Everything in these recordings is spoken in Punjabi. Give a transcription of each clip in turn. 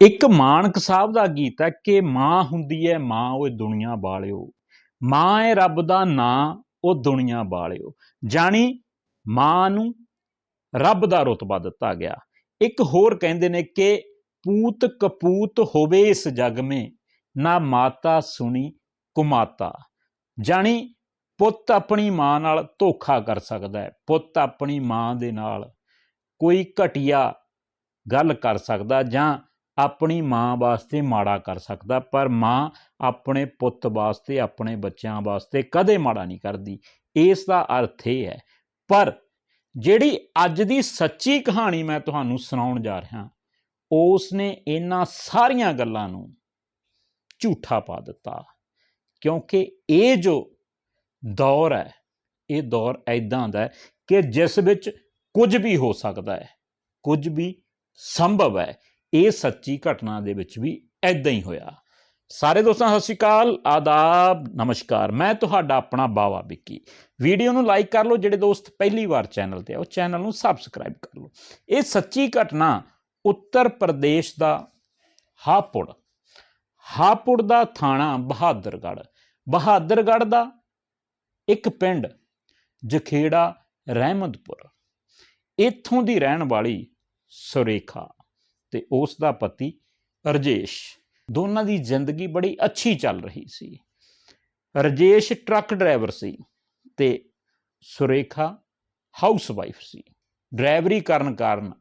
ਇੱਕ ਮਾਨਕ ਸਾਹਿਬ ਦਾ ਗੀਤ ਹੈ ਕਿ ਮਾਂ ਹੁੰਦੀ ਹੈ ਮਾਂ ਓਏ ਦੁਨੀਆ ਵਾਲਿਓ। ਮਾਂ ਹੈ ਰੱਬ ਦਾ ਨਾਂ, ਉਹ ਦੁਨੀਆ ਵਾਲਿਓ। ਜਾਣੀ ਮਾਂ ਨੂੰ ਰੱਬ ਦਾ ਰਤਬਾ ਦਿੱਤਾ ਗਿਆ। ਇੱਕ ਹੋਰ ਕਹਿੰਦੇ ਨੇ ਕਿ ਪੂਤ ਕਪੂਤ ਹੋਵੇ ਇਸ ਜਗ ਮੇ, ਨਾ ਮਾਤਾ ਸੁਣੀ ਕੁਮਾਤਾ। ਜਾਣੀ ਪੁੱਤ ਆਪਣੀ ਮਾਂ ਨਾਲ ਧੋਖਾ ਕਰ ਸਕਦਾ ਹੈ। ਪੁੱਤ ਆਪਣੀ ਮਾਂ ਦੇ ਨਾਲ ਕੋਈ ਘਟੀਆ ਗੱਲ ਕਰ ਸਕਦਾ ਜਾਂ ਆਪਣੀ ਮਾਂ ਵਾਸਤੇ ਮਾੜਾ ਕਰ ਸਕਦਾ, ਪਰ ਮਾਂ ਆਪਣੇ ਪੁੱਤ ਵਾਸਤੇ, ਆਪਣੇ ਬੱਚਿਆਂ ਵਾਸਤੇ ਕਦੇ ਮਾੜਾ ਨਹੀਂ ਕਰਦੀ। ਇਸ ਦਾ ਅਰਥ ਇਹ ਹੈ, ਪਰ ਜਿਹੜੀ ਅੱਜ ਦੀ ਸੱਚੀ ਕਹਾਣੀ ਮੈਂ ਤੁਹਾਨੂੰ ਸੁਣਾਉਣ ਜਾ ਰਿਹਾ ਉਸ ਨੇ ਇਹਨਾਂ ਸਾਰੀਆਂ ਗੱਲਾਂ ਨੂੰ ਝੂਠਾ ਪਾ ਦਿੱਤਾ। ਕਿਉਂਕਿ ਇਹ ਜੋ ਦੌਰ ਹੈ, ਇਹ ਦੌਰ ਐਦਾਂ ਦਾ ਕਿ ਜਿਸ ਵਿੱਚ ਕੁਝ ਵੀ ਹੋ ਸਕਦਾ ਹੈ, ਕੁਝ ਵੀ ਸੰਭਵ ਹੈ ਇਹ ਸੱਚੀ ਘਟਨਾ ਦੇ ਵਿੱਚ ਵੀ ਐਦਾਂ ਹੀ ਹੋਇਆ। ਸਾਰੇ ਦੋਸਤਾਂ, ਸਤਿ ਸ਼੍ਰੀ ਅਕਾਲ, ਆਦਾਬ, ਨਮਸਕਾਰ। ਮੈਂ ਤੁਹਾਡਾ ਆਪਣਾ ਬਾਵਾ ਵਿੱਕੀ। ਵੀਡੀਓ ਨੂੰ ਲਾਈਕ ਕਰ ਲਓ, ਜਿਹੜੇ ਦੋਸਤ ਪਹਿਲੀ ਵਾਰ ਚੈਨਲ ਤੇ ਆ, ਉਹ ਚੈਨਲ ਨੂੰ ਸਬਸਕ੍ਰਾਈਬ ਕਰ ਲਓ। ਇਹ ਸੱਚੀ ਘਟਨਾ ਉੱਤਰ ਪ੍ਰਦੇਸ਼ ਦਾ ਹਾਪੁੜ। ਹਾਪੁੜ ਦਾ ਥਾਣਾ ਬਹਾਦਰਗੜ੍ਹ। ਬਹਾਦਰਗੜ੍ਹ ਦਾ ਇੱਕ ਪਿੰਡ, ਜਖੇੜਾ ਰਹਿਮਦਪੁਰ ਇੱਥੋਂ ਦੀ ਰਹਿਣ ਵਾਲੀ ਸੁਰੇਖਾ। ਤੇ ਉਸ ਦਾ ਪਤੀ ਰਜੇਸ਼। ਦੋਨਾਂ ਦੀ ਜ਼ਿੰਦਗੀ ਬੜੀ ਅੱਛੀ ਚੱਲ ਰਹੀ ਸੀ। ਰਜੇਸ਼ ਟਰੱਕ ਡਰਾਈਵਰ ਸੀ ਤੇ ਸੁਰੇਖਾ ਹਾਊਸ ਵਾਈਫ ਸੀ। ਡਰਾਈਵਰੀ ਕਰਨ ਕਾਰਨ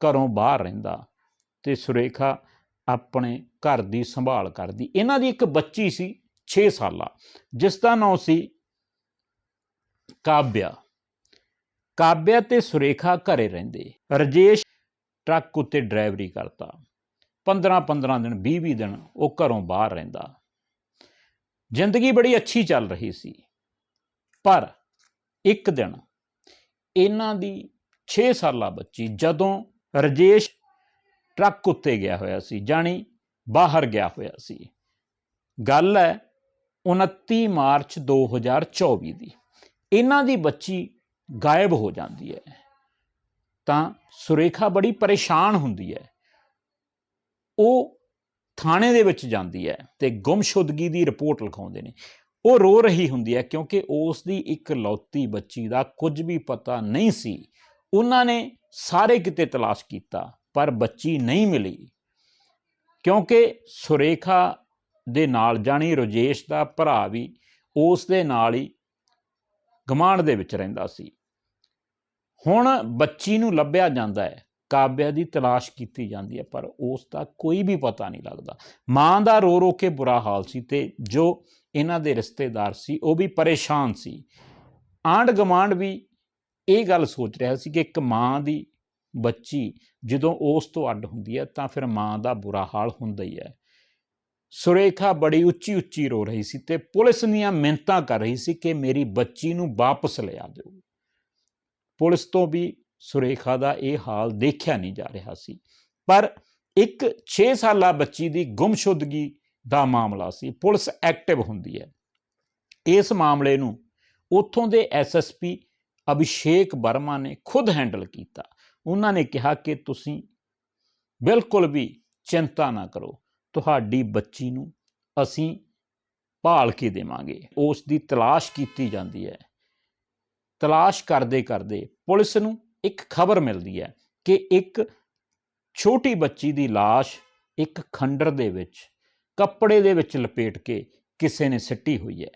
ਘਰੋਂ ਬਾਹਰ ਰਹਿੰਦਾ ਤੇ ਸੁਰੇਖਾ ਆਪਣੇ ਘਰ ਦੀ ਸੰਭਾਲ ਕਰਦੀ। ਇਹਨਾਂ ਦੀ ਇੱਕ ਬੱਚੀ ਸੀ 6 ਸਾਲਾ। ਜਿਸ ਦਾ ਨਾਮ ਸੀ ਕਾਬਿਆ ਕਾਬਿਆ ਤੇ ਸੁਰੇਖਾ ਘਰੇ ਰਹਿੰਦੇ। ਰਜੇਸ਼ ਟਰੱਕ ਉੱਤੇ ਡਰਾਈਵਰੀ ਕਰਦਾ 15-15 ਦਿਨ 20-20 ਦਿਨ ਉਹ ਘਰੋਂ ਬਾਹਰ ਰਹਿੰਦਾ। ਜ਼ਿੰਦਗੀ ਬੜੀ ਅੱਛੀ ਚੱਲ ਰਹੀ ਸੀ। ਪਰ ਇੱਕ ਦਿਨ ਇਹਨਾਂ ਦੀ 6 ਸਾਲਾ ਬੱਚੀ ਜਦੋਂ ਰਜੇਸ਼ ਟਰੱਕ ਉੱਤੇ ਗਿਆ ਹੋਇਆ ਸੀ, ਜਾਣੀ ਬਾਹਰ ਗਿਆ ਹੋਇਆ ਸੀ। ਗੱਲ ਹੈ 29 ਮਾਰਚ 2024 ਦੀ। ਇਹਨਾਂ ਦੀ ਬੱਚੀ ਗਾਇਬ ਹੋ ਜਾਂਦੀ ਹੈ। ਤਾਂ ਸੁਰੇਖਾ ਬੜੀ ਪਰੇਸ਼ਾਨ ਹੁੰਦੀ ਹੈ। ਉਹ ਥਾਣੇ ਦੇ ਵਿੱਚ ਜਾਂਦੀ ਹੈ ਤੇ ਗੁੰਮਸ਼ੁਦਗੀ ਦੀ ਰਿਪੋਰਟ ਲਿਖਾਉਂਦੇ ਨੇ। ਉਹ ਰੋ ਰਹੀ ਹੁੰਦੀ ਹੈ ਕਿਉਂਕਿ ਉਸ ਦੀ ਇੱਕ ਲੌਤੀ ਬੱਚੀ ਦਾ ਕੁਝ ਵੀ ਪਤਾ ਨਹੀਂ ਸੀ। ਉਹਨਾਂ ਨੇ ਸਾਰੇ ਕਿਤੇ ਤਲਾਸ਼ ਕੀਤਾ, ਪਰ ਬੱਚੀ ਨਹੀਂ ਮਿਲੀ। ਕਿਉਂਕਿ ਸੁਰੇਖਾ ਦੇ ਨਾਲ ਜਾਣੀ ਰਜੇਸ਼ ਦਾ ਭਰਾ ਵੀ ਉਸ ਦੇ ਨਾਲ ਹੀ ਗਮਾਂਡ ਦੇ ਵਿੱਚ ਰਹਿੰਦਾ ਸੀ। ਹੁਣ ਬੱਚੀ ਨੂੰ ਲੱਭਿਆ ਜਾਂਦਾ ਹੈ ਕਾਬਿਆ ਦੀ ਤਲਾਸ਼ ਕੀਤੀ ਜਾਂਦੀ ਹੈ, ਪਰ ਉਸ ਦਾ ਕੋਈ ਵੀ ਪਤਾ ਨਹੀਂ ਲੱਗਦਾ। ਮਾਂ ਦਾ ਰੋ ਰੋ ਕੇ ਬੁਰਾ ਹਾਲ ਸੀ ਤੇ ਜੋ ਇਹਨਾਂ ਦੇ ਰਿਸ਼ਤੇਦਾਰ ਸੀ, ਉਹ ਵੀ ਪਰੇਸ਼ਾਨ ਸੀ। ਆਂਡ ਗਮਾਂਡ ਵੀ ਇਹ ਗੱਲ ਸੋਚ ਰਿਹਾ ਸੀ ਕਿ ਇੱਕ ਮਾਂ ਦੀ ਬੱਚੀ ਜਦੋਂ ਉਸ ਤੋਂ ਅੱਡ ਹੁੰਦੀ ਹੈ, ਤਾਂ ਫਿਰ ਮਾਂ ਦਾ ਬੁਰਾ ਹਾਲ ਹੁੰਦਾ ਹੀ ਹੈ। ਸੁਰੇਖਾ ਬੜੀ ਉੱਚੀ ਉੱਚੀ ਰੋ ਰਹੀ ਸੀ ਤੇ ਪੁਲਿਸ ਦੀਆਂ ਮਿੰਤਾਂ ਕਰ ਰਹੀ ਸੀ ਕਿ ਮੇਰੀ ਬੱਚੀ ਨੂੰ ਵਾਪਸ ਲਿਆ ਦਿਓ। ਪੁਲਿਸ ਤੋਂ ਵੀ ਸੁਰੇਖਾ ਦਾ ਇਹ ਹਾਲ ਦੇਖਿਆ ਨਹੀਂ ਜਾ ਰਿਹਾ ਸੀ। ਪਰ ਇੱਕ 6 ਸਾਲਾ ਬੱਚੀ ਦੀ ਗੁੰਮਸ਼ੁਦਗੀ ਦਾ ਮਾਮਲਾ ਸੀ। ਪੁਲਿਸ ਐਕਟਿਵ ਹੁੰਦੀ ਹੈ। ਇਸ ਮਾਮਲੇ ਨੂੰ ਉੱਥੋਂ ਦੇ ਐਸਐਸਪੀ ਅਭਿਸ਼ੇਕ ਵਰਮਾ ਨੇ ਖੁਦ ਹੈਂਡਲ ਕੀਤਾ। ਉਹਨਾਂ ਨੇ ਕਿਹਾ ਕਿ ਤੁਸੀਂ ਬਿਲਕੁਲ ਵੀ ਚਿੰਤਾ ਨਾ ਕਰੋ। ਤੁਹਾਡੀ ਬੱਚੀ ਨੂੰ ਅਸੀਂ ਭਾਲ ਕੇ ਦੇਵਾਂਗੇ। ਉਸ ਦੀ ਤਲਾਸ਼ ਕੀਤੀ ਜਾਂਦੀ ਹੈ। ਤਲਾਸ਼ ਕਰਦੇ ਕਰਦੇ ਪੁਲਿਸ ਨੂੰ ਇੱਕ ਖਬਰ ਮਿਲਦੀ ਹੈ ਕਿ ਇੱਕ ਛੋਟੀ ਬੱਚੀ ਦੀ লাশ ਇੱਕ ਖੰਡਰ ਦੇ ਵਿੱਚ ਕੱਪੜੇ ਦੇ ਵਿੱਚ ਲਪੇਟ ਕੇ ਕਿਸੇ ਨੇ ਸਿੱਟੀ ਹੋਈ ਹੈ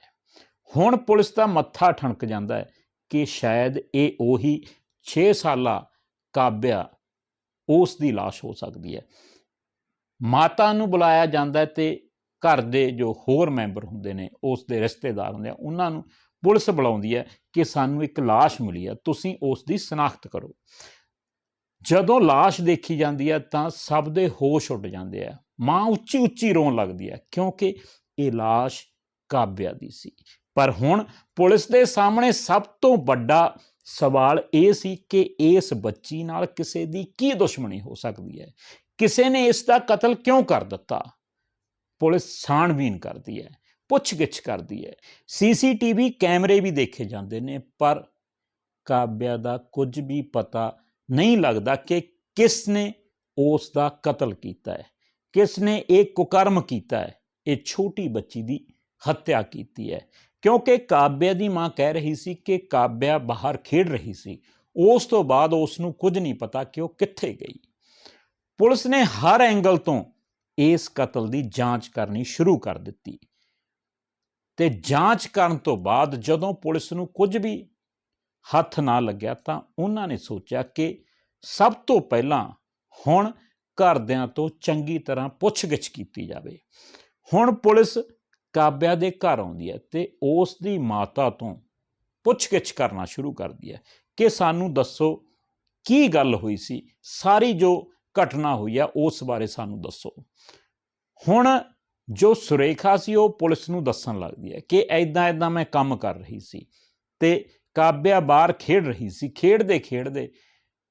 ਹੁਣ ਪੁਲਿਸ ਦਾ ਮੱਥਾ ਠਣਕ ਜਾਂਦਾ ਹੈ ਕਿ ਸ਼ਾਇਦ ਇਹ ਉਹੀ 6 ਸਾਲਾ ਕਾਬਿਆ ਉਸ ਦੀ লাশ ਹੋ ਸਕਦੀ ਹੈ ਮਾਤਾ ਨੂੰ ਬੁਲਾਇਆ ਜਾਂਦਾ ਹੈ ਤੇ ਘਰ ਦੇ ਜੋ ਹੋਰ ਮੈਂਬਰ ਹੁੰਦੇ ਨੇ ਉਸ ਦੇ ਰਿਸ਼ਤੇਦਾਰ ਹੁੰਦੇ ਆ ਉਹਨਾਂ ਨੂੰ ਪੁਲਿਸ ਬੁਲਾਉਂਦੀ ਹੈ ਕਿ ਸਾਨੂੰ ਇੱਕ লাশ ਮਿਲੀ ਹੈ ਤੁਸੀਂ ਉਸ ਦੀ ਸ਼ਨਾਖਤ ਕਰੋ ਜਦੋਂ লাশ ਦੇਖੀ ਜਾਂਦੀ ਹੈ ਤਾਂ ਸਭ ਦੇ ਹੋਸ਼ ਉੱਡ ਜਾਂਦੇ ਆ ਮਾਂ ਉੱਚੀ ਉੱਚੀ ਰੋਣ ਲੱਗਦੀ ਹੈ ਕਿਉਂਕਿ ਇਹ লাশ ਕਾਬਿਆ ਦੀ ਸੀ ਪਰ ਹੁਣ ਪੁਲਿਸ ਦੇ ਸਾਹਮਣੇ ਸਭ ਤੋਂ ਵੱਡਾ ਸਵਾਲ ਇਹ ਸੀ ਕਿ ਇਸ ਬੱਚੀ ਨਾਲ ਕਿਸੇ ਦੀ ਕੀ ਦੁਸ਼ਮਣੀ ਹੋ ਸਕਦੀ ਹੈ ਕਿਸੇ ਨੇ ਇਸ ਦਾ ਕਤਲ ਕਿਉਂ ਕਰ ਦਿੱਤਾ ਪੁਲਿਸ ਛਾਣਬੀਨ ਕਰਦੀ ਹੈ ਪੁੱਛਗਿੱਛ ਕਰਦੀ ਹੈ। ਸੀਸੀਟੀਵੀ ਕੈਮਰੇ ਵੀ ਦੇਖੇ ਜਾਂਦੇ ਨੇ, ਪਰ ਕਾਬਿਆ ਦਾ ਕੁਝ ਵੀ ਪਤਾ ਨਹੀਂ ਲੱਗਦਾ ਕਿ ਕਿਸ ਨੇ ਉਸ ਦਾ ਕਤਲ ਕੀਤਾ ਹੈ। ਕਿਸ ਨੇ ਇਹ ਕੁਕਰਮ ਕੀਤਾ ਹੈ। ਇਹ ਛੋਟੀ ਬੱਚੀ ਦੀ ਹੱਤਿਆ ਕੀਤੀ ਹੈ। ਕਿਉਂਕਿ ਕਾਬਿਆ ਦੀ ਮਾਂ ਕਹਿ ਰਹੀ ਸੀ ਕਿ ਕਾਬਿਆ ਬਾਹਰ ਖੇਡ ਰਹੀ ਸੀ। ਉਸ ਤੋਂ ਬਾਅਦ ਉਸ ਨੂੰ ਕੁਝ ਨਹੀਂ ਪਤਾ ਕਿ ਉਹ ਕਿੱਥੇ ਗਈ। ਪੁਲਿਸ ਨੇ ਹਰ ਐਂਗਲ ਤੋਂ ਇਸ ਕਤਲ ਦੀ ਜਾਂਚ ਕਰਨੀ ਸ਼ੁਰੂ ਕਰ ਦਿੱਤੀ। ਤੇ ਜਾਂਚ ਕਰਨ ਤੋਂ ਬਾਅਦ ਜਦੋਂ ਪੁਲਿਸ ਨੂੰ ਕੁਝ ਵੀ ਹੱਥ ਨਾ ਲੱਗਿਆ ਤਾਂ ਉਹਨਾਂ ਨੇ ਸੋਚਿਆ ਕਿ ਸਭ ਤੋਂ ਪਹਿਲਾਂ ਹੁਣ ਘਰਦਿਆਂ ਤੋਂ ਚੰਗੀ ਤਰ੍ਹਾਂ ਪੁੱਛਗਿੱਛ ਕੀਤੀ ਜਾਵੇ। ਹੁਣ ਪੁਲਿਸ ਕਾਬਿਆ ਦੇ ਘਰ ਆਉਂਦੀ ਹੈ ਤੇ ਉਸ ਦੀ ਮਾਤਾ ਤੋਂ ਪੁੱਛਗਿੱਛ ਕਰਨਾ ਸ਼ੁਰੂ ਕਰਦੀ ਹੈ ਕਿ ਸਾਨੂੰ ਦੱਸੋ ਕੀ ਗੱਲ ਹੋਈ ਸੀ, ਸਾਰੀ ਜੋ ਘਟਨਾ ਹੋਈ ਆ ਉਸ ਬਾਰੇ ਸਾਨੂੰ ਦੱਸੋ। ਹੁਣ ਜੋ ਸੁਰੇਖਾ ਸੀ, ਉਹ ਪੁਲਿਸ ਨੂੰ ਦੱਸਣ ਲੱਗਦੀ ਹੈ ਕਿ ਐਦਾਂ ਐਦਾਂ ਮੈਂ ਕੰਮ ਕਰ ਰਹੀ ਸੀ ਤੇ ਕਾਬਿਆ ਬਾਹਰ ਖੇਡ ਰਹੀ ਸੀ। ਖੇਡਦੇ ਖੇਡਦੇ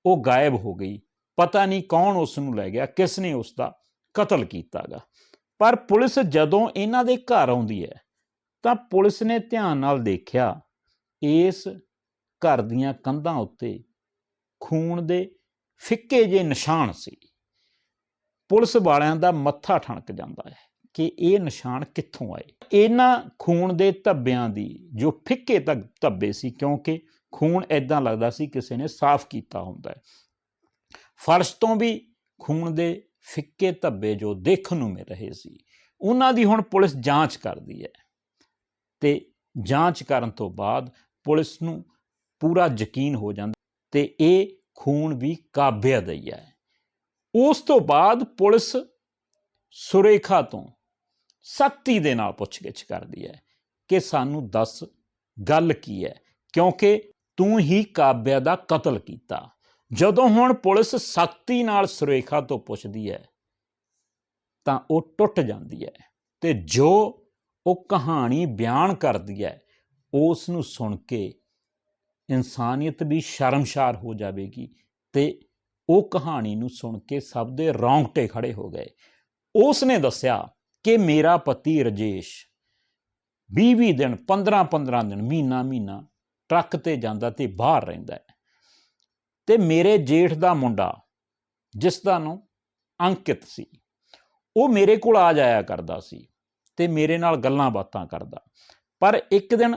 ਉਹ ਗਾਇਬ ਹੋ ਗਈ। ਪਤਾ ਨਹੀਂ ਕੌਣ ਉਸ ਨੂੰ ਲੈ ਗਿਆ, ਕਿਸ ਨੇ ਉਸ ਦਾ ਕਤਲ ਕੀਤਾਗਾ। ਪਰ ਪੁਲਿਸ ਜਦੋਂ ਇਹਨਾਂ ਦੇ ਘਰ ਆਉਂਦੀ ਹੈ, ਤਾਂ ਪੁਲਿਸ ਨੇ ਧਿਆਨ ਨਾਲ ਦੇਖਿਆ, ਇਸ ਘਰ ਦੀਆਂ ਕੰਧਾਂ ਉੱਤੇ ਖੂਨ ਦੇ ਫਿੱਕੇ ਜਿਹੇ ਨਿਸ਼ਾਨ ਸੀ। ਪੁਲਿਸ ਵਾਲਿਆਂ ਦਾ ਮੱਥਾ ਠਣਕ ਜਾਂਦਾ ਹੈ। ਕਿ ਇਹ ਨਿਸ਼ਾਨ ਕਿੱਥੋਂ ਆਏ? ਇਹਨਾਂ ਖੂਨ ਦੇ ਧੱਬਿਆਂ ਦੀ, ਜੋ ਫਿੱਕੇ ਤੱਕ ਧੱਬੇ ਸੀ, ਕਿਉਂਕਿ ਖੂਨ ਐਦਾਂ ਲੱਗਦਾ ਸੀ ਕਿਸੇ ਨੇ ਸਾਫ਼ ਕੀਤਾ ਹੁੰਦਾ ਹੈ। ਫਰਸ਼ ਤੋਂ ਵੀ ਖੂਨ ਦੇ ਫਿੱਕੇ ਧੱਬੇ ਜੋ ਦੇਖਣ ਨੂੰ ਮਿਲ ਰਹੇ ਸੀ, ਉਹਨਾਂ ਦੀ ਹੁਣ ਪੁਲਿਸ ਜਾਂਚ ਕਰਦੀ ਹੈ। ਤੇ ਜਾਂਚ ਕਰਨ ਤੋਂ ਬਾਅਦ ਪੁਲਿਸ ਨੂੰ ਪੂਰਾ ਯਕੀਨ ਹੋ ਜਾਂਦਾ ਤੇ ਇਹ ਖੂਨ ਵੀ ਕਾਬਿਆ ਦਾ ਹੈ। ਉਸ ਤੋਂ ਬਾਅਦ ਪੁਲਿਸ ਸੁਰੇਖਾ ਤੋਂ ਸਖਤੀ ਦੇ ਨਾਲ ਪੁੱਛਗਿੱਛ ਕਰਦੀ ਹੈ ਕਿ ਸਾਨੂੰ ਦੱਸ ਗੱਲ ਕੀ ਹੈ, ਕਿਉਂਕਿ ਤੂੰ ਹੀ ਕਾਬਿਆ ਦਾ ਕਤਲ ਕੀਤਾ। ਜਦੋਂ ਹੁਣ ਪੁਲਿਸ ਸਖਤੀ ਨਾਲ ਸੁਰੇਖਾ ਤੋਂ ਪੁੱਛਦੀ ਹੈ, ਤਾਂ ਉਹ ਟੁੱਟ ਜਾਂਦੀ ਹੈ ਤੇ ਜੋ ਉਹ ਕਹਾਣੀ ਬਿਆਨ ਕਰਦੀ ਹੈ ਉਸ ਨੂੰ ਸੁਣ ਕੇ ਇਨਸਾਨੀਅਤ ਵੀ ਸ਼ਰਮਸ਼ਾਰ ਹੋ ਜਾਵੇਗੀ ਤੇ ਉਹ ਕਹਾਣੀ ਨੂੰ ਸੁਣ ਕੇ ਸਭ ਦੇ ਰੌਂਗਟੇ ਖੜੇ ਹੋ ਗਏ। ਉਸ ਨੇ ਦੱਸਿਆ ਕਿ ਮੇਰਾ ਪਤੀ ਰਜੇਸ਼ 20-20 ਦਿਨ 15-15 ਦਿਨ, ਮਹੀਨਾ ਮਹੀਨਾ ਟਰੱਕ ਤੇ ਜਾਂਦਾ ਤੇ ਬਾਹਰ ਰਹਿੰਦਾ ਹੈ। ਤੇ ਮੇਰੇ ਜੇਠ ਦਾ ਮੁੰਡਾ, ਜਿਸ ਦਾ ਨਾਮ ਅੰਕਿਤ ਸੀ, ਉਹ ਮੇਰੇ ਕੋਲ ਆ ਜਾਇਆ ਕਰਦਾ ਸੀ ਤੇ ਮੇਰੇ ਨਾਲ ਗੱਲਾਂ ਬਾਤਾਂ ਕਰਦਾ। ਪਰ ਇੱਕ ਦਿਨ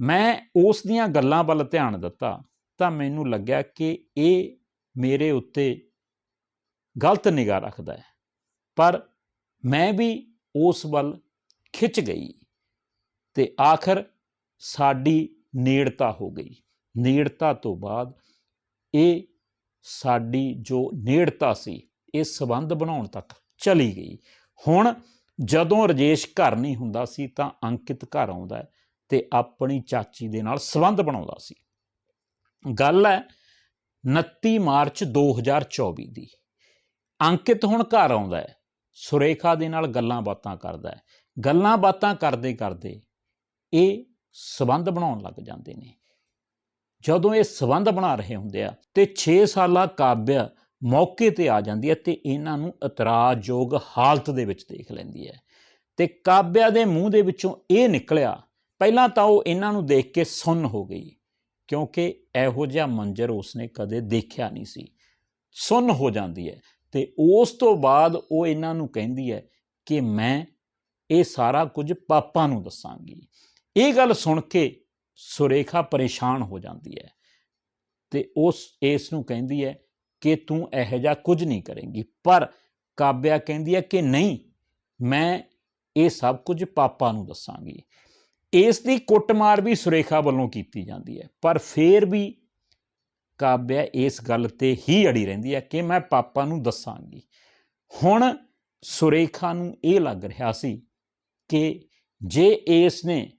ਮੈਂ ਉਸ ਦੀਆਂ ਗੱਲਾਂ ਵੱਲ ਧਿਆਨ ਦਿੱਤਾ ਤਾਂ ਮੈਨੂੰ ਲੱਗਿਆ ਕਿ ਇਹ ਮੇਰੇ ਉੱਤੇ ਗਲਤ ਨਿਗਾਹ ਰੱਖਦਾ ਹੈ। ਪਰ ਮੈਂ ਵੀ ਉਸ ਵੱਲ ਖਿੱਚ ਗਈ ਤੇ ਆਖਰ ਸਾਡੀ ਨੇੜਤਾ ਹੋ ਗਈ। ਨੇੜਤਾ ਤੋਂ ਬਾਅਦ ਇਹ ਸਾਡੀ ਜੋ ਨੇੜਤਾ ਸੀ, ਇਹ ਸਬੰਧ ਬਣਾਉਣ ਤੱਕ ਚਲੀ ਗਈ। ਹੁਣ ਜਦੋਂ ਰਜੇਸ਼ ਘਰ ਨਹੀਂ ਹੁੰਦਾ ਸੀ ਤਾਂ ਅੰਕਿਤ ਘਰ ਆਉਂਦਾ ਹੈ ਤੇ ਆਪਣੀ ਚਾਚੀ ਦੇ ਨਾਲ ਸਬੰਧ ਬਣਾਉਂਦਾ ਸੀ। ਗੱਲ ਹੈ 29 ਮਾਰਚ 2024 ਦੀ। ਅੰਕਿਤ ਹੁਣ ਘਰ ਆਉਂਦਾ ਹੈ। ਸੁਰੇਖਾ ਦੇ ਨਾਲ ਗੱਲਾਂ ਬਾਤਾਂ ਕਰਦਾ ਹੈ। ਗੱਲਾਂ ਬਾਤਾਂ ਕਰਦੇ ਕਰਦੇ ਇਹ ਸਬੰਧ ਬਣਾਉਣ ਲੱਗ ਜਾਂਦੇ ਨੇ। ਜਦੋਂ ਇਹ ਸਬੰਧ ਬਣਾ ਰਹੇ ਹੁੰਦੇ ਆ ਤੇ 6 ਸਾਲਾ ਕਾਬਿਆ ਮੌਕੇ ਤੇ ਆ ਜਾਂਦੀ ਹੈ ਤੇ ਇਹਨਾਂ ਨੂੰ ਇਤਰਾਜ਼ਯੋਗ ਹਾਲਤ ਦੇ ਵਿੱਚ ਦੇਖ ਲੈਂਦੀ ਹੈ। ਤੇ ਕਾਬਿਆ ਦੇ ਮੂੰਹ ਦੇ ਵਿੱਚੋਂ ਇਹ ਨਿਕਲਿਆ, ਪਹਿਲਾਂ ਤਾਂ ਉਹ ਇਹਨਾਂ ਨੂੰ ਦੇਖ ਕੇ ਸੁੰਨ ਹੋ ਗਈ, ਕਿਉਂਕਿ ਇਹੋ ਜਿਹਾ ਮੰਜ਼ਰ ਉਸਨੇ ਕਦੇ ਦੇਖਿਆ ਨਹੀਂ ਸੀ। ਸੁੰਨ ਹੋ ਜਾਂਦੀ ਹੈ। ਤੇ ਉਸ ਤੋਂ ਬਾਅਦ ਉਹ ਇਹਨਾਂ ਨੂੰ ਕਹਿੰਦੀ ਹੈ ਕਿ ਮੈਂ ਇਹ ਸਾਰਾ ਕੁਝ ਪਾਪਾ ਨੂੰ ਦੱਸਾਂਗੀ। ਇਹ ਗੱਲ ਸੁਣ ਕੇ ਸੁਰੇਖਾ ਪਰੇਸ਼ਾਨ ਹੋ ਜਾਂਦੀ ਹੈ ਤੇ ਉਸ, ਇਸ ਨੂੰ ਕਹਿੰਦੀ ਹੈ ਕਿ ਤੂੰ ਇਹੋ ਜਿਹਾ ਕੁਝ ਨਹੀਂ ਕਰੇਂਗੀ। ਪਰ ਕਾਬਿਆ ਕਹਿੰਦੀ ਹੈ ਕਿ ਨਹੀਂ, ਮੈਂ ਇਹ ਸਭ ਕੁਝ ਪਾਪਾ ਨੂੰ ਦੱਸਾਂਗੀ। ਇਸ ਦੀ ਕੁੱਟਮਾਰ ਵੀ ਸੁਰੇਖਾ ਵੱਲੋਂ ਕੀਤੀ ਜਾਂਦੀ ਹੈ। ਪਰ ਫੇਰ ਵੀ ਕਾਬਿਆ ਇਸ ਗੱਲ ਤੇ ਹੀ ਅੜੀ ਰਹਿੰਦੀ ਹੈ ਕਿ ਮੈਂ ਪਾਪਾ ਨੂੰ ਦੱਸਾਂਗੀ। ਹੁਣ ਸੁਰੇਖਾ ਨੂੰ ਇਹ ਲੱਗ ਰਿਹਾ ਸੀ ਕਿ ਜੇ ਇਸ ਨੇ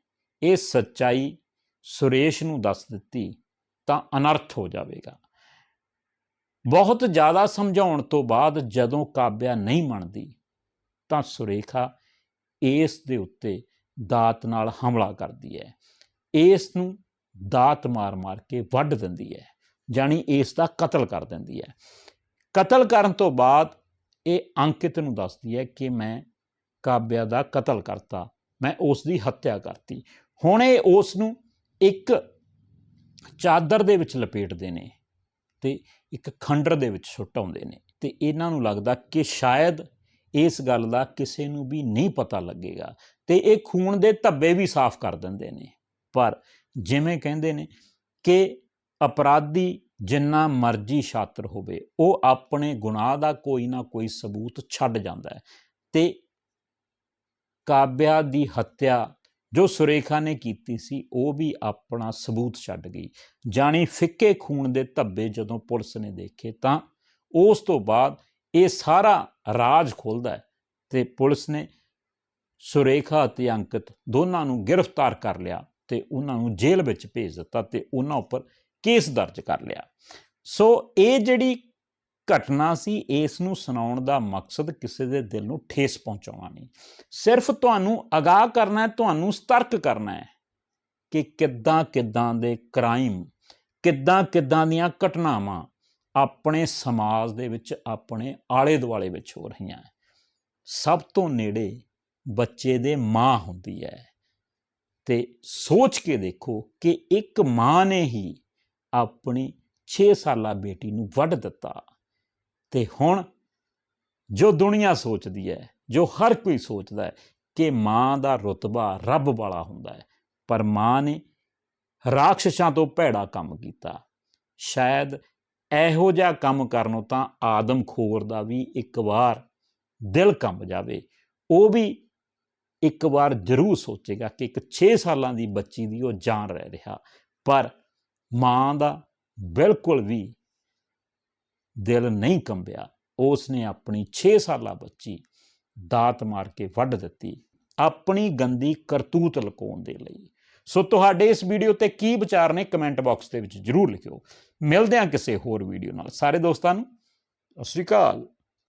ਇਹ ਸੱਚਾਈ ਸੁਰੇਸ਼ ਨੂੰ ਦੱਸ ਦਿੱਤੀ ਤਾਂ ਅਨਰਥ ਹੋ ਜਾਵੇਗਾ। ਬਹੁਤ ਜ਼ਿਆਦਾ ਸਮਝਾਉਣ ਤੋਂ ਬਾਅਦ ਜਦੋਂ ਕਾਬਿਆ ਨਹੀਂ ਮੰਨਦੀ ਤਾਂ ਸੁਰੇਖਾ ਇਸ ਦੇ ਉੱਤੇ ਦਾਤ ਨਾਲ ਹਮਲਾ ਕਰਦੀ ਹੈ। ਇਸ ਨੂੰ ਦਾਤ ਮਾਰ-ਮਾਰ ਕੇ ਵੱਢ ਦਿੰਦੀ ਹੈ। ਜਾਨੀ ਇਸ ਦਾ ਕਤਲ ਕਰ ਦਿੰਦੀ ਹੈ। ਕਤਲ ਕਰਨ ਤੋਂ ਬਾਅਦ ਇਹ ਅੰਕਿਤ ਨੂੰ ਦੱਸਦੀ ਹੈ ਕਿ ਮੈਂ ਕਾਬਿਆ ਦਾ ਕਤਲ ਕਰਤਾ, ਮੈਂ ਉਸ ਦੀ ਹੱਤਿਆ ਕਰਤੀ। ਹੁਣ ਇਹ ਉਸ ਨੂੰ ਇੱਕ ਚਾਦਰ ਦੇ ਵਿੱਚ ਲਪੇਟਦੇ ਨੇ ਤੇ ਇੱਕ ਖੰਡਰ ਦੇ ਵਿੱਚ ਸੁੱਟ ਆਉਂਦੇ ਨੇ ਤੇ ਇਹਨਾਂ ਨੂੰ ਲੱਗਦਾ ਕਿ ਸ਼ਾਇਦ ਇਸ ਗੱਲ ਦਾ ਕਿਸੇ ਨੂੰ ਵੀ ਨਹੀਂ ਪਤਾ ਲੱਗੇਗਾ ਤੇ ਇਹ ਖੂਨ ਦੇ ਧੱਬੇ ਵੀ ਸਾਫ਼ ਕਰ ਦਿੰਦੇ ਨੇ। ਪਰ ਜਿਵੇਂ ਕਹਿੰਦੇ ਨੇ ਕਿ ਅਪਰਾਧੀ ਜਿੰਨਾ ਮਰਜ਼ੀ ਛਾਤਰ ਹੋਵੇ, ਉਹ ਆਪਣੇ ਗੁਨਾਹ ਦਾ ਕੋਈ ਨਾ ਕੋਈ ਸਬੂਤ ਛੱਡ ਜਾਂਦਾ ਹੈ। ਤੇ ਕਾਬਿਆ ਦੀ ਹੱਤਿਆ ਜੋ ਸੁਰੇਖਾ ਨੇ ਕੀਤੀ ਸੀ, ਉਹ ਵੀ ਆਪਣਾ ਸਬੂਤ ਛੱਡ ਗਈ। ਜਾਣੀ ਫਿੱਕੇ ਖੂਨ ਦੇ ਧੱਬੇ ਜਦੋਂ ਪੁਲਿਸ ਨੇ ਦੇਖੇ, ਤਾਂ ਉਸ ਤੋਂ ਬਾਅਦ ਇਹ ਸਾਰਾ ਰਾਜ ਖੁੱਲਦਾ ਹੈ ਤੇ ਪੁਲਿਸ ਨੇ ਸੁਰੇਖਾ ਅਤੇ ਅੰਕਿਤ ਦੋਨਾਂ ਨੂੰ ਗ੍ਰਿਫਤਾਰ ਕਰ ਲਿਆ ਤੇ ਉਹਨਾਂ ਨੂੰ ਜੇਲ੍ਹ ਵਿੱਚ ਭੇਜ ਦਿੱਤਾ ਤੇ ਉਹਨਾਂ ਉੱਪਰ ਕੇਸ ਦਰਜ ਕਰ ਲਿਆ ਸੋ ਇਹ ਜਿਹੜੀ ਘਟਨਾ ਸੀ, ਇਸ ਨੂੰ ਸੁਣਾਉਣ ਦਾ ਮਕਸਦ ਕਿਸੇ ਦੇ ਦਿਲ ਨੂੰ ਠੇਸ ਪਹੁੰਚਾਉਣਾ ਨਹੀਂ ਸਿਰਫ ਤੁਹਾਨੂੰ ਅਗਾਹ ਕਰਨਾ ਹੈ, ਤੁਹਾਨੂੰ ਸਤਰਕ ਕਰਨਾ ਹੈ ਕਿ ਕਿੱਦਾਂ ਕਿੱਦਾਂ ਦੇ ਕ੍ਰਾਈਮ ਕਿੱਦਾਂ ਕਿੱਦਾਂ ਦੀਆਂ ਘਟਨਾਵਾਂ ਆਪਣੇ ਸਮਾਜ ਦੇ ਵਿੱਚ, ਆਪਣੇ ਆਲੇ ਦੁਆਲੇ ਵਿੱਚ ਹੋ ਰਹੀਆਂ ਹੈ। ਸਭ ਤੋਂ ਨੇੜੇ ਬੱਚੇ ਦੇ ਮਾਂ ਹੁੰਦੀ ਹੈ ਤੇ ਸੋਚ ਕੇ ਦੇਖੋ ਕਿ ਇੱਕ ਮਾਂ ਨੇ ਹੀ ਆਪਣੀ 6 ਸਾਲਾ ਬੇਟੀ ਨੂੰ ਵੱਢ ਦਿੱਤਾ। ਤੇ ਹੁਣ ਜੋ ਦੁਨੀਆ ਸੋਚਦੀ ਹੈ, ਜੋ ਹਰ ਕੋਈ ਸੋਚਦਾ ਹੈ ਕਿ ਮਾਂ ਦਾ ਰਤਬਾ ਰੱਬ ਵਾਲਾ ਹੁੰਦਾ ਹੈ, ਪਰ ਮਾਂ ਨੇ ਰਾਖਸ਼ਾਂ ਤੋਂ ਭੈੜਾ ਕੰਮ ਕੀਤਾ। ਸ਼ਾਇਦ ਇਹੋ ਜਿਹਾ ਕੰਮ ਕਰਨੋਂ ਤਾਂ ਆਦਮ ਖੋਰ ਦਾ ਵੀ ਇੱਕ ਵਾਰ ਦਿਲ ਕੰਬ ਜਾਵੇ। ਉਹ ਵੀ ਇੱਕ ਵਾਰ ਜ਼ਰੂਰ ਸੋਚੇਗਾ ਕਿ ਇੱਕ 6 ਸਾਲਾਂ ਦੀ ਬੱਚੀ ਦੀ ਉਹ ਜਾਨ ਰਹਿ ਰਿਹਾ। ਪਰ ਮਾਂ ਦਾ ਬਿਲਕੁਲ ਵੀ ਦਿਲ ਨਹੀਂ ਕੰਬਿਆ। ਉਸ ਨੇ ਆਪਣੀ 6 ਸਾਲਾ ਬੱਚੀ ਦਾਤ ਮਾਰ ਕੇ ਵੱਢ ਦਿੱਤੀ, ਆਪਣੀ ਗੰਦੀ ਕਰਤੂਤ ਲੁਕਾਉਣ ਦੇ ਲਈ। ਸੋ ਤੁਹਾਡੇ ਇਸ ਵੀਡੀਓ ਤੇ ਕੀ ਵਿਚਾਰ ਨੇ ਕਮੈਂਟ ਬਾਕਸ ਦੇ ਵਿੱਚ ਜਰੂਰ ਲਿਖਿਓ। ਮਿਲਦੇ ਹਾਂ ਕਿਸੇ ਹੋਰ ਵੀਡੀਓ ਨਾਲ। ਸਾਰੇ ਦੋਸਤਾਂ ਨੂੰ, ਸਤਿ ਸ਼੍ਰੀ ਅਕਾਲ।